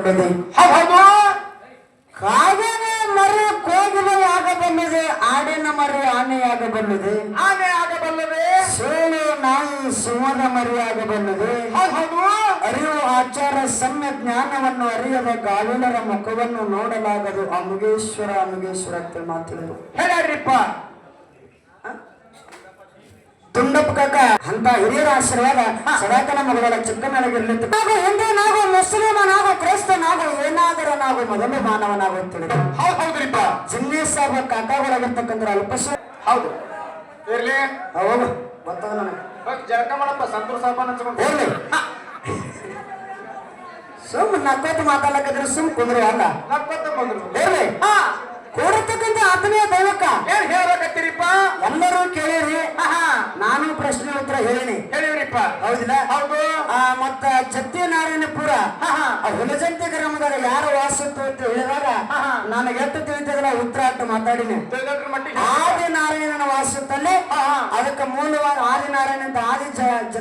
ಬಂದಿದೆ ಹೌದು. ಕಾಗದ ಮರಿ ಕೋಗಿಲೆಯಾಗ ಬಂದಿದೆ ಆಡಿನ ಮರಿ ಆನೆಯಾಗ ಬಂದಿದೆ. ಆನೆ ಆಗಬಲ್ಲದೆ ಸೋಳು ನಾಯಿ ಸಿಂಹದ ಮರಿಯಾಗ ಬಂದಿದೆ. ಹೌದು. ಅರಿವು ಆಚಾರ ಸಮ್ಯ ಜ್ಞಾನವನ್ನು ಅರಿಯದ ಗಾಲಿಲರ ಮುಖವನ್ನು ನೋಡಲಾಗದು. ಅಮುಗೇಶ್ವರ ಅಮುಗೇಶ್ವರ ಅಂತ ಮಾತಿದ್ರು ಹೇಳ್ಯಾಡ್ರಿಪ್ಪ ತುಂಡಪ್ಪ ಕಾಕ ಅಂತ ಹಿರಿಯರ ಆಶೀರ್ವಾದ ಸದಾಕಲ ಮಗಳ ಚಿಕ್ಕ ಮೇಳಗಿರ್ಲಿ ನಾವು ಹಿಂದೂ ನಾವು ಮುಸ್ಲಿಮ ನಾವು ಕ್ರೈಸ್ತ ನಾವು ಏನಾದರೂ ನಾವು ಮೊದಲು ಮಾನವನಾಗು ಅಂತ ಹೇಳಿದ್ರು. ಹೌದು ಹೌದ್ರಿಪ್ಪ. ಜಿನ್ನೇ ಸಾಹೇಬ ಕಾಕಾಗಳಾಗಿರ್ತಕ್ಕಂಥ ಅಲ್ಪಶ ಹೌದು. ಇರ್ಲಿ. ಹೌದು ಗೊತ್ತದ ನನಗೆ. ಜರಕ ಜಳಕ ಮಾಡಪ್ಪ ಸಂತೂರ್ ಸಾಬಾನ್ ಹಚ್ಕೊಂಡು. ಹೇಳಿ ಸುಮ್ ನಕ್ಕೋತ್ ಮಾತಾಡಕಂದ್ರೆ ಸುಮ್ ಕುಂದ್ರು ಅಲ್ಲ. ನಕ್ಕೋತ್ ಬಂದ್ರು. ಹೇಳಿ ಹಾ. ಕೂಡತಕ್ಕಂಥ ಆತ್ಮೀಯ ದೈವಕ್ಕ ಏನ್ ಹೇಳ್ಬೇಕತ್ತೀರಿಪ್ಪ? ಎಲ್ಲರೂ ಕೇಳಿರಿ. ನಾನು ಪ್ರಶ್ನೆ ಉತ್ತರ ಹೇಳಿನಿ. ಹೇಳಿವ್ರಿಪ್ಪ. ಹೌದಿಲ್ಲ? ಹೌದು. ಆ, ಮತ್ತ ಆ ಹುಲಜಂತಿ ಗ್ರಾಮದಾಗ ಯಾರು ವಾಸಿತ್ತು ಅಂತ ಹೇಳಿದಾಗ ಹಾ, ಎತ್ತು ನನಗೆ ಎಷ್ಟು ತಿಳಿತದಲ್ಲ ಉತ್ತರ ಅಂತ ಮಾತಾಡಿನಿ. ಆದಿ ನಾರಾಯಣನ ಆದಿನಾರಾಯಣನ ವಾಸತ್ತಲ್ಲಿ. ಅದಕ್ಕೆ ಮೂಲವಾದ ಆದಿನಾರಾಯಣ ಅಂತ ಆದಿ ಜ-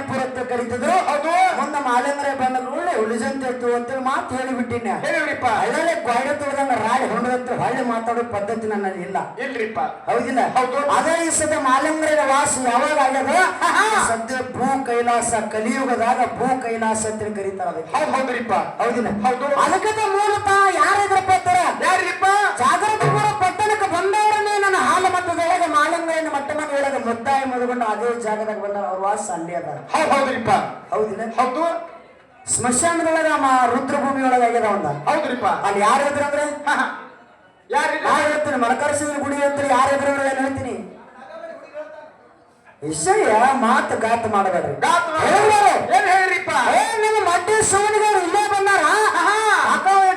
ಪುರ ಅಂತ ಕರೀತಿದ್ರು. ಅದು ಮುಂದೆ ಮಾಲೇಂದ್ರ ಬಂದ್ರು ಇತ್ತು ಅಂತೇಳಿ ಮಾತು ಹೇಳಿಬಿಟ್ಟಿನ ಹೇಳಿವ್ರಿಪ್ಪ ಹಳ್ಳಿ ಗಾಡಿ ತೋದಂಗ ರಾಡಿ ಹೊಂಡದಂತ ಹಳ್ಳಿ ಮಾತಾಡೋ ಪದ್ಧತಿ ನನ್ನ ಇಲ್ಲ. ಇಲ್ರಿಪ್ಪ. ಹೌದಿಲ್ಲ? ಹೌದು. ಅದೇ ಈ ಸದ್ಯ ಮಾಲಿಂಗರ ವಾಸ ಯಾವಾಗ ಆಗ್ಯದ? ಸದ್ಯ ಭೂ ಕೈಲಾಸ ಕಲಿಯುಗದಾಗ ಭೂ ಕೈಲಾಸ ಅಂತ ಕರೀತಾರ ಅದಕ್ಕೆ. ಹೌದು ಹೌದ್ರಿಪ್ಪ. ಹೌದಿಲ್ಲ? ಹೌದು. ಅದಕ್ಕದ ಮೂಲತಃ ಯಾರಿದ್ರಪ್ಪ ಅಂತಾರ? ಯಾರಿಪ್ಪ? ಜಾಗೃತಪುರ ಪಟ್ಟಣಕ್ಕೆ ಬಂದವರನ್ನೇ ನನ್ನ ಹಾಲು ಮಟ್ಟದೊಳಗೆ ಮಾಲಿಂಗರನ್ನ ಮಟ್ಟ ಮನೆ ಒಳಗೆ ಮುದ್ದಾಯ ಮದುಕೊಂಡು ಅದೇ ಜಾಗದಾಗ ಬಂದ ಅವ್ರ ವಾಸ ಅಲ್ಲಿ ಅದ ಹೌದು ಹೌದ್ರಿಪ್ಪ. ಹೌದಿಲ್ಲ? ಹೌದು. ಸ್ಮಶಾನದೊಳಗ ರುದ್ರಭೂಮಿ ಒಳಗೆ ಆಗ್ಯದ ಒಂದ ಹೌದ್ರಿಪ್ಪ. ಅಲ್ಲಿ ಯಾರು ಇದ್ರಂದ್ರೆ ಅಂದ್ರೆ? ಯಾರು ಹೇಳ್ತೀನಿ ಮಲಕರಸಿದ್ರ ಗುಡಿ ಅಂತ ಯಾರು ಇದ್ರು ಏನ್ ಹೇಳ್ತೀನಿ. ವಿಷಯ ಮಾತು ಗಾತ್ ಮಾಡಬೇಡ್ರಿ. ಏನ್ ಹೇಳ್ರಿಪ್ಪ? ಏ ನಿಮ್ಮ ಮಡ್ಡಿ ಸೋನಿಗರು ಇಲ್ಲೇ ಬಂದಾರ?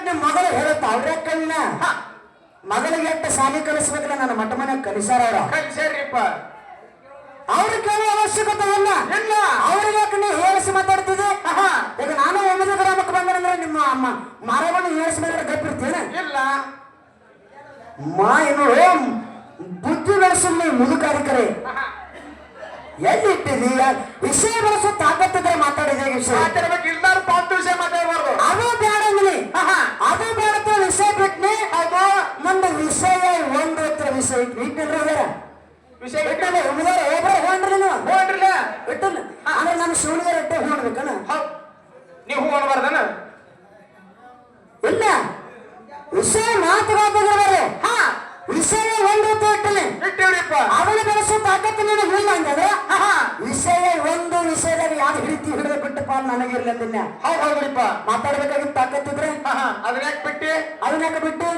ನಿಮ್ಮ ಮಗಳು ಹೇಳುತ್ತ ಅವ್ರ ಕಣ್ಣ ಮಗಳಿಗೆ ಎಟ್ಟ ಸಾಲಿ ಕಲಿಸ್ಬೇಕಲ್ಲ ನನ್ನ ಮಠ ಮನೆ ಕಲಿಸಾರ ಅವ್ರ. ಕಲ್ಸೇರಿಪ್ಪ ಅವ್ರು ಕೇಳೋ ಅವಶ್ಯಕತೆ ಇಲ್ಲ. ಇಲ್ಲ. ಅವ್ರಿಗೆ ನೀವು ಹೇಳಿಸಿ ಮಾತಾಡ್ತಿದ್ದೆ ಈಗ ನಾನು ಒಮ್ಮೆ ಗ್ರಾಮಕ್ಕೆ ಬಂದ್ರೆ ನಿಮ್ಮ ಅಮ್ಮ ಮರವನ್ನು ಹೇಳಿಸಿ ಬಂದ್ರೆ ಗಪ್ಪಿರ್ತೇನೆ ಇಲ್ಲ. ಮಾ ಏನು ಬುದ್ಧಿ ಬೆಳೆಸಲು ಮುದುಕಾರಿಕರೇ ಎಲ್ಲಿ ಇಟ್ಟಿದೀಯ ವಿಷಯ ಬೆಳೆಸೋ ತಾಕತ್ತಿದ್ರೆ ಮಾತಾಡಿದ ವಿಷಯ. ಮಾತಾಡ್ಬೇಕು ಇಲ್ದಾರು ಪಾಂತು ವಿಷಯ ಮಾತಾಡಬಾರ್ದು. ಅದು ಬೇಡ ಅಂದ್ನಿ ಅದು ಬೇಡ ವಿಷಯ ಬಿಟ್ನಿ. ಅದು ಮುಂದೆ ವಿಷಯ ಒಂದು ಹತ್ರ ವಿಷಯ ಇಟ್ಟಿಲ್ಲ. ವಿಷಯ ಬಿಟ್ಟಲ್ಲ ಒಬ್ಬರ ಹೋಗ್ರಿ ನೀವು ಹೋಗ್ರಿಲ್ಲ ಬಿಟ್ಟಲ್ಲ ಅಂದ್ರೆ ನಮ್ಮ ಶಿವನಿಗೆ ಇಟ್ಟೆ ಹೋಗ್ಬೇಕನ ಹೌದ್ ನೀವು ಹೂ ಅನ್ಬಾರ್ದನ ಇಲ್ಲ ವಿಷಯ ಮಾತುಗಾತಿದ್ರೆ ಹಾ ವಿಷಯ ಒಂದು ಹೊತ್ತು ಇಟ್ಟನೆ ಇಟ್ಟಿವ್ರಿಪ್ಪ ಅವನು ಬೆಳೆಸೋ ತಾಕತ್ತು ನನಗೆ ಇಲ್ಲ ಹಂಗಾದ್ರೆ ವಿಷಯ ಒಂದು ವಿಷಯದಾಗ ಯಾಕೆ ಹಿಡಿತಿ ಹಿಡಿದು ಬಿಟ್ಟಪ್ಪ ನನಗಿರ್ಲಿ ಅಂದಿನ ಹೌದ್ ಹೌದ್ರಿಪ್ಪ ಮಾತಾಡ್ಬೇಕಾಗಿತ್ತು ತಾಕತ್ತಿದ್ರೆ? ಅದನ್ನ ಯಾಕೆ ಬಿಟ್ಟಿ? ಅದನ್ನ ಯಾಕೆ ಬಿಟ್ಟು?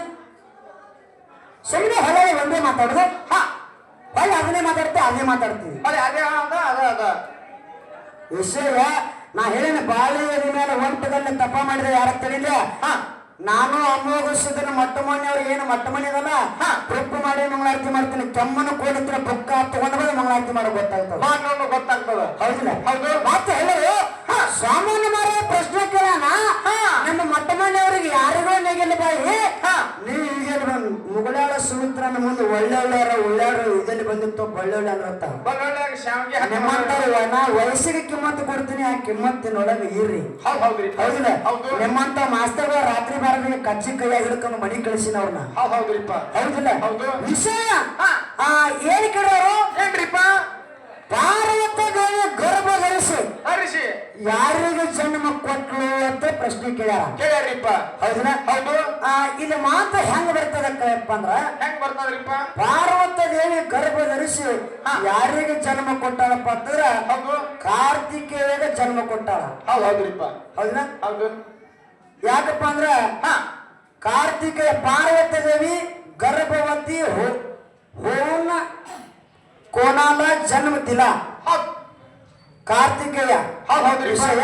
ಸುಮ್ಮನೆ ಹೊಳೆ ಒಂದೇ ಮಾತಾಡುದು? ಹಾ. ಹೊಳೆ ಅದನ್ನೇ ಮಾತಾಡ್ತೀವಿ ಅದೇ ಮಾತಾಡ್ತೀವಿ ಅದೇ ಅದೇ ಅದ ಅದ ಅದ. ವಿಷಯ ನಾ ಹೇಳಿನ ಬಾಳೆ ಮೇಲೆ ಒಂಟದಲ್ಲಿ ತಪ್ಪ ಮಾಡಿದ್ರೆ ಯಾರ ತಿಳಿಲ್ಲ ಹಾ. ನಾನು ಅಮೋಘಿಸಿದ್ರೆ ಮೊಟ್ಟ ಮನೆ ಅವ್ರಿಗೆ ಏನು ಮೊಟ್ಟ ಮನೆ ಅದಲ್ಲ ಮಾಡಿ ಮಂಗಳಾರತಿ ಮಾಡ್ತೀನಿ. ಕೆಮ್ಮನ ಕೋಡಿದ್ರೆ ಬುಕ್ಕ ತಗೊಂಡ ಬಂದು ಮಂಗಳಾರತಿ ಮಾಡೋ ಗೊತ್ತಾಗ್ತದೆ. ಮಾನವನು ಗೊತ್ತಾಗ್ತದ. ಹೌದಿಲ್ಲ? ಹೌದು. ಮತ್ತೆ ಹೇಳು ಸಾಮಾನ್ಯ ಮಾರ ಪ್ರಶ್ನೆ ಕೇಳೋಣ? ನಮ್ಮ ಮೊಟ್ಟ ಮನೆಯವರಿಗೆ ಯಾರಿಗೋ ನೆಗೆಲ್ಲ ಬಾಯಿ? ನೀವು ಈಗ ಮುಗಳಾಳ ಸುಮಿತ್ರನ ಮುಂದೆ ಒಳ್ಳೆ ಒಳ್ಳೆಯರ ಒಳ್ಳೆಯವರು ಇದರಲ್ಲಿ ಬಂದಿತ್ತು ಒಳ್ಳೆ ಅನ್ರತ್ತ ಬಳ್ಳೊಳ್ಳಿಯಾಗ ಶಾವಿಗೆ ನಿಮ್ಮಂತವ್ರು ನಾ ವಯಸ್ಸಿಗೆ ಕಿಮ್ಮತ್ತು ಕೊಡ್ತೀನಿ ಆ ಕಿಮ್ಮತ್ತಿನೊಳಗೆ ಇರ್ರಿ. ಹೌದಿಲ್ಲ? ಹೌದು. ನಿಮ್ಮಂತ ಮಾಸ್ತರ್ಗಳು ರಾತ್ರಿ ಬಾರದಿಗೆ ಕಚ್ಚಿ ಕೈಯಾಗಿ ಹಿಡ್ಕೊಂಡು ಮನಿ ಕಳಿಸಿನವ್ರನ್ನ ಹೌದ್ ಹೌದ್ರಿಪ್ಪ. ಹೌದಿಲ್ಲ? ಹೌದು. ವಿಷಯ? ಆ ಏನ್ ಕೇಳೋರು ಏನ್ರಿಪ್ಪ? ಧರಿಸಿ ಹರಿಸಿ ಯಾರಿಗೆ ಜನ್ಮ ಕೊಟ್ಲು ಅಂತ ಪ್ರಶ್ನೆ ಕೇಳ್ಯಾರ. ಕೇಳ್ಯಾರಿಪ್ಪ. ಹೌದಾ. ಹೌದು ಇಲ್ಲಿ ಮಾತು ಹೆಂಗ್ ಬರ್ತದಕ್ಕಪ್ಪ ಅಂದ್ರ ಹೆಂಗ್ ಬರ್ತದ್ರಿಪ್ಪ? ಪಾರ್ವತ ದೇವಿ ಗರ್ಭ ಧರಿಸಿ ಯಾರಿಗೆ ಜನ್ಮ ಕೊಟ್ಟಾಳಪ್ಪ ಅಂತಂದ್ರ ಹೌದು. ಕಾರ್ತಿಕೇಯಗೆ ಜನ್ಮ ಕೊಟ್ಟಾಳ. ಹೌದು ಹೌದ್ರಿಪ್ಪ. ಹೌದಾ ಹೌದು. ಯಾಕಪ್ಪ ಅಂದ್ರ ಹಾ. ಕಾರ್ತಿಕೇಯ ಪಾರ್ವತ ದೇವಿ ಗರ್ಭವತಿ ಹೋ ಹೋನ ಕೋಣಾಲ ಜನ್ಮ ದಿಲ ಹೌದ್ ಕಾರ್ತಿಕೇಯ ವಿಷಯ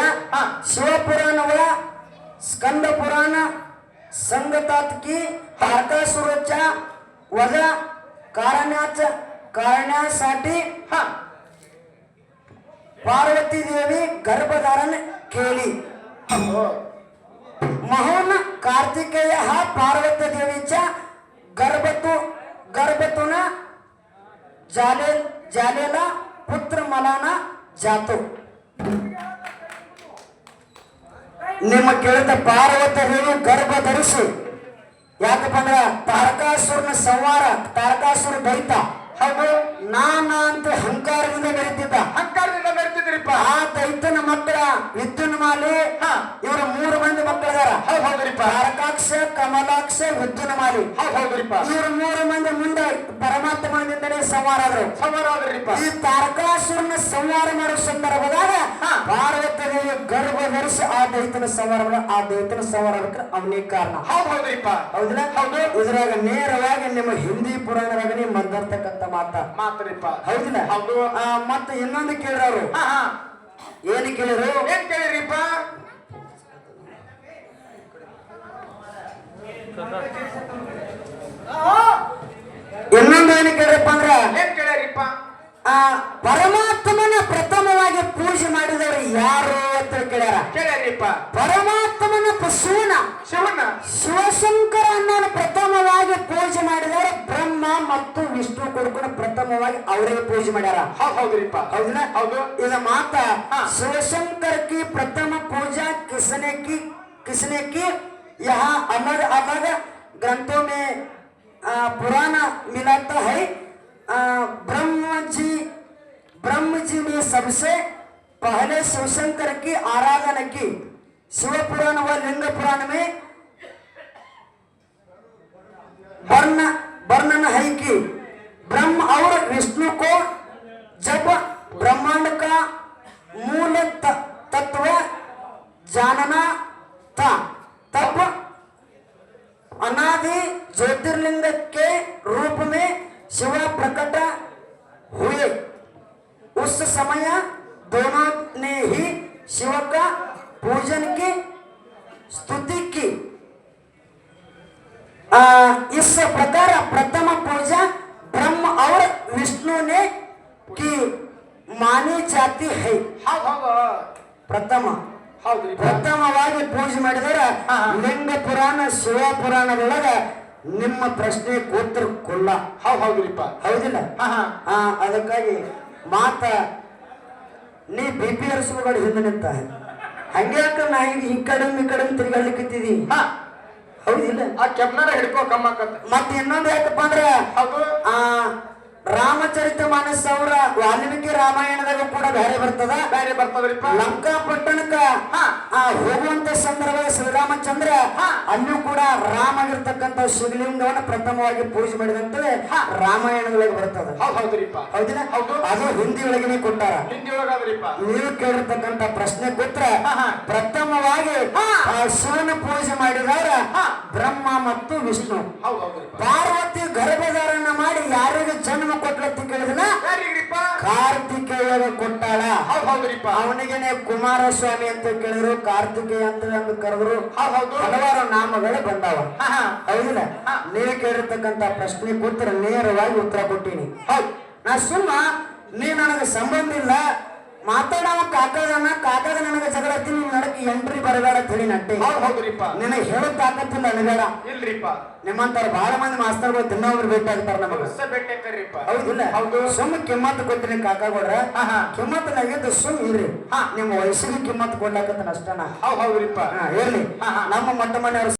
ಶಿವಪುರಾಣವ ಸ್ಕಂದ ಪುರಾಣ संगतातकी तारकासुरच्या वजा कारण्याच कारण्यासाठी हा पार्वती देवी गर्भधारण केली म्हणून कार्तिकेय हा पार्वती देवीच्या गर्भतू गर्भतून झाले झालेला पुत्र मलाना जातो ನಿಮ್ಮ ಕೇಳಿದ ಪಾರ್ವತ ಗರ್ಭ ಧರಿಸು. ಯಾಕಪ್ಪ ಅಂದ್ರ ತಾರಕಾಸುರನ ಸಂವಾರ ತಾರಕಾಸುರ ದೈತ. ಹೌದು, ನಾನಾ ಅಂತ ಹಂಕಾರದಿಂದ ಬೆರೀತಿದ್ದ ಹಂಕಾರದಿಂದ ಬರ್ತಿದ್ರಿಪ್ಪ ಆ ದೈತನ ಮಕ್ಕಳ ವಿದ್ಯುನ್ಮಾಲಿ ಹಾ. ಇವರ ಮೂರು ಮಂದಿ ಮಕ್ಕಳದಾರ. ಹೌದ್ ಹೌದ್ರಿಪ್ಪ. ತಾರಕಾಕ್ಷ ಕಮಲಾಕ್ಷ ವಿದ್ಯುನ್ಮಾಲಿ ಹೌದ್ ಹೌದ್ರಿಪ್ಪ. ಇವ್ರ ಮೂರು ಮಂದಿ ಮುಂದೆ ಪರಮಾತ್ಮನಿಂದಲೇ ಸಂವಾರ ಆದ್ರು. ಸಂಹಾರ ಆದ್ರಿಪ್ಪ. ಈ ತಾರಕಾಸುರನ ಸಂಹಾರ ಮಾಡೋ ಸಂದರ್ಭದಾಗ ಭಾರತ ದೇವಿ ಗರ್ಭ ಧರಿಸಿ ಆ ದೈತನ ಸಂಹಾರ ಮಾಡ ಆ ದೈತನ ಸಂಹಾರ ಆಗಕ್ಕೆ ಅವನೇ ಕಾರಣ. ಹೌದ್ ಹೌದ್ರಿಪ್ಪ. ಹೌದಿಲ್ಲ? ಹೌದು. ಇದ್ರಾಗ ನೇರವಾಗಿ ನಿಮ್ಮ ಹಿಂದಿ ಪುರಾಣದಾಗ ನೀವು ಬಂದಿರ್ತಕ್ಕಂಥ ಮಾತ. ಮಾತ್ರಿಪ್ಪ. ಹೌದಿಲ್ಲ? ಹೌದು. ಮತ್ತೆ ಇನ್ನೊಂದು ಕೇಳಿದ್ರು ಏನು ಕೇಳಿರು ಏನ್ ಕೇಳಿರಿಪ್ಪ ಕೊಡ್ಕೊಂಡು ಪ್ರಥಮವಾಗಿ ಅವರೇ ಪೂಜೆ ಮಾಡ್ಯಾರ ಹೌದ್ ಹೌದ್ರಿಪ್ಪ ಹೌದಿಲ್ಲ ಹೌದು ಇದು ಮಾತ ಹಾ. शिवशंकर की प्रथम पूजा किसने की किसने की यहाँ अलग अलग ग्रंथों में आ, पुराण मिलाता है आ, ब्रह्म जी ब्रह्म जी ने सबसे पहले शिवशंकर की आराधना की शिव पुराण व लिंग पुराण में वर्ण वर्णन है कि ब्रह्म और विष्णु को जब ब्रह्मांड का मूल तत्व जानना था तब अनादि ज्योतिर्लिंग के रूप में शिव प्रकट हुए। उस समय दोनों ने ही शिव का पूजन की स्तुति की। आ, इस प्रकार प्रथम पूजा विष्णु ने की मानी जाती है ಹೌದ್ ಹೌದು ಪ್ರಥಮ ಹೌದ್ರಿಪ್ಪ ಪ್ರಥಮವಾಗಿ ಪೂಜೆ ಮಾಡಿದರೆ ಹಾ, ಹಾ. ಲಿಂಗ ಪುರಾಣ ಶಿವ ಪುರಾಣದೊಳಗ ನಿಮ್ಮ ಪ್ರಶ್ನೆ ಕೂತ್ರ ಕೊಲ್ಲ ಹೌದ್ ಹೌದ್ರಿಪ್ಪ ಹೌದಿಲ್ಲ ಹಾ ಹಾ ಆ, ಅದಕ್ಕಾಗಿ ಮಾತ ನೀ ಬಿ ಪಿ ಹರಿಸ್ಬೇಡಿ ಹಿಂದೆ ನಿಂತ ಹಂಗ್ಯಾಕ ನಾ ಈಗ ಈ ಕಡೆ ಈ ಕಡೆ ತಿರ್ಗಾಡ್ಲಿಕ್ಕತ್ತಿದಿ ಹಾ ಹೌದಿಲ್ಲ ಆ ಕೆಮ್ನಾರ ಹಿಡ್ಕೋ ಕಮ್ಮಕತ್ತ ಮತ್ತೆ ಇನ್ನೊಂದು ಯಾಕಪ್ಪ ಅಂದ್ರ ಹೌದು ಆ ರಾಮಚರಿತ ಮಾನಸ ಅವರ ವಾಲ್ಮೀಕಿ ರಾಮಾಯಣದಾಗ ಕೂಡ ಬೇರೆ ಬರ್ತದ ಬೇರೆ ಬರ್ತದ್ರಿಪ್ಪ ಲಂಕಾ ಪಟ್ಟಣಕ್ಕ ಹಾ. ಆ ಹೋಗುವಂತ ಸಂದರ್ಭದಲ್ಲಿ ಶ್ರೀರಾಮಚಂದ್ರ ಹಾ. ಅಲ್ಲೂ ಕೂಡ ರಾಮ ಶಿವಲಿಂಗವನ್ನು ಪ್ರಥಮವಾಗಿ ಪೂಜೆ ಮಾಡಿದಂತಲೇ. ರಾಮಾಯಣದೊಳಗೆ ಬರ್ತದೆ ಹೌದಿಲ್ಲ. ಅದು ಹಿಂದಿ ಒಳಗನೆ ಕೊಟ್ಟಾರ ನೀವು ಕೇಳಿರ್ತಕ್ಕಂಥ ಪ್ರಶ್ನೆ ಕೊತ್ರ. ಪ್ರಥಮವಾಗಿ. ಆ ಶಿವನ ಪೂಜೆ ಮಾಡಿದವರ. ಬ್ರಹ್ಮ ಮತ್ತು ವಿಷ್ಣು ಪಾರ್ವತಿ ಗರ್ಭಧಾರಣ ಮಾಡಿ ಯಾರಿಗೆ ಜನ್ಮ ಕೊಟ್ಲತ್ತಿ ಕೇಳಿದನ ಕಾರ್ತಿಕೇಯಗ ಕೊಟ್ಟಾಳ. ಹೌದ್ ಹೌದ್ರಿಪ್ಪ. ಅವನಿಗೆನೆ ಕುಮಾರಸ್ವಾಮಿ ಅಂತ ಕೇಳಿದ್ರು. ಕಾರ್ತಿಕೇಯ ಅಂತ ಕರೆದ್ರು. ಹಲವಾರು ನಾಮಗಳು ಬಂದಾವ. ಹೌದಿಲ್ಲ. ನೀವು ಕೇಳಿರ್ತಕ್ಕಂತ ಪ್ರಶ್ನೆ ಕೂತ್ರ ನೇರವಾಗಿ ಉತ್ತರ ಕೊಟ್ಟೀನಿ. ಹೌದು. ನಾ ಸುಮ್ಮ ನೀ ನನಗೆ ಸಂಬಂಧ ಇಲ್ಲ. ಮಾತಾಡವ ಕಾಕದನ ಕಾಕದ ನನಗೆ ಜಗಳ ತಿನ್ನ ನಡಕ್ಕೆ ಎಂಟ್ರಿ ಬರಬೇಡ ಅಂತ ಹೇಳಿ ನಟ್ಟೆ ಹೌದ್ ಹೌದ್ರಿಪ್ಪ ನಿನಗೆ ಹೇಳೋ ತಾಕತ್ತಿಲ್ಲ ಅನಬೇಡ ಇಲ್ರಿಪ್ಪ. ನಿಮ್ಮಂತಾರ ಬಹಳ ಮಂದಿ ಮಾಸ್ತರ್ಗಳು ತಿನ್ನೋರು ಭೇಟಿ ಆಗ್ತಾರ ನಮಗ ಕರೀಪ್ಪ. ಹೌದಿಲ್ಲ ಹೌದು. ಸುಮ್ಮ ಕಿಮ್ಮತ್ ಕೊಡ್ತೀನಿ ಕಾಕಾಗೋಡ್ರ. ಕಿಮ್ಮತ್ ನಗಿದ್ದು ಸುಮ್ ಇಲ್ರಿ ಹಾ. ನಿಮ್ಮ ವಯಸ್ಸಿಗೆ ಕಿಮ್ಮತ್ ಕೊಡ್ಲಾಕತ್ತ ಅಷ್ಟನ. ಹೌದ್ ಹೌದ್ರಿಪ್ಪ ಹಾ ಇರ್ಲಿ. ನಮ್ಮ ಮೊಟ್ಟ ಮನೆಯವ್ರ